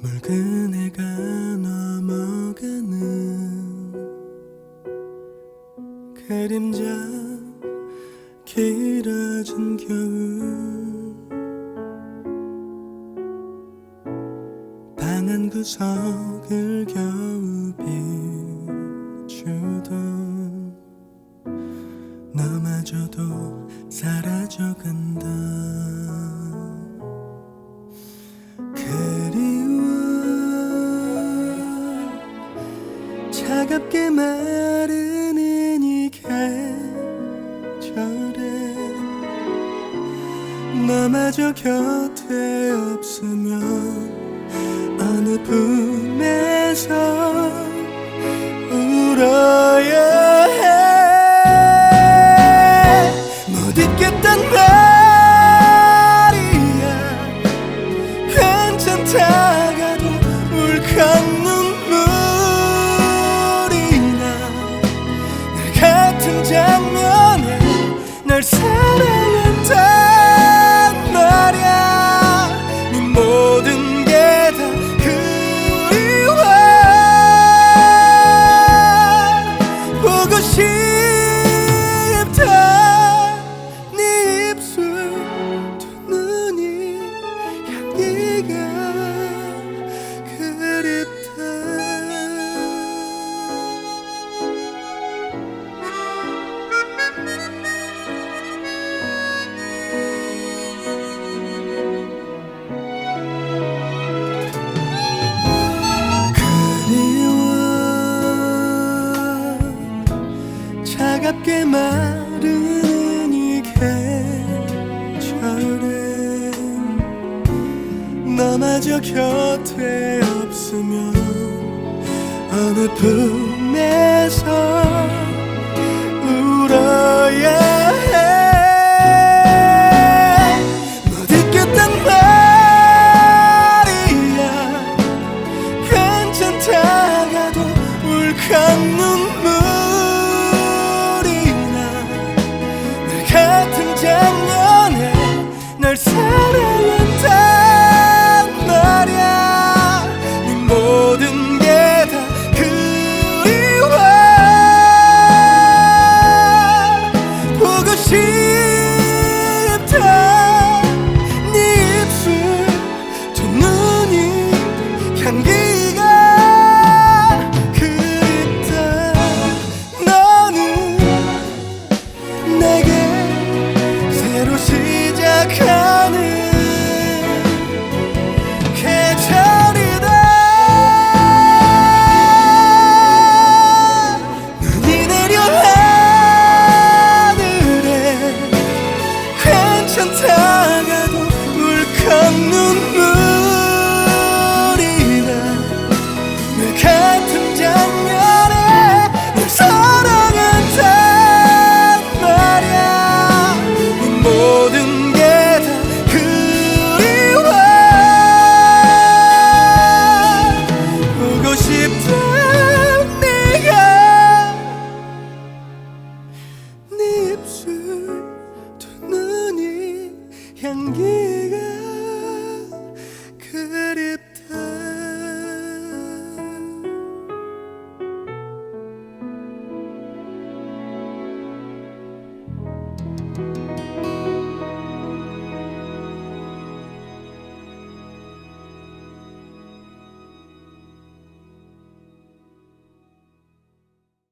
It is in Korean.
묽은 해가 넘어가는 그림자 길어진 겨울. 방한 구석을 겨우 비추던 너마저도 사라져간다 차갑게 마르는 이 계절에 너마저 곁에 없으면 어느 품에서 울어 차갑게 마른 너마저 곁에 없으면 어느 품에서 울어야 해. 못 잊겠단 말이야. 괜찮다가도 울컥 눈물이 나날 같은 장면에 날 사랑 能给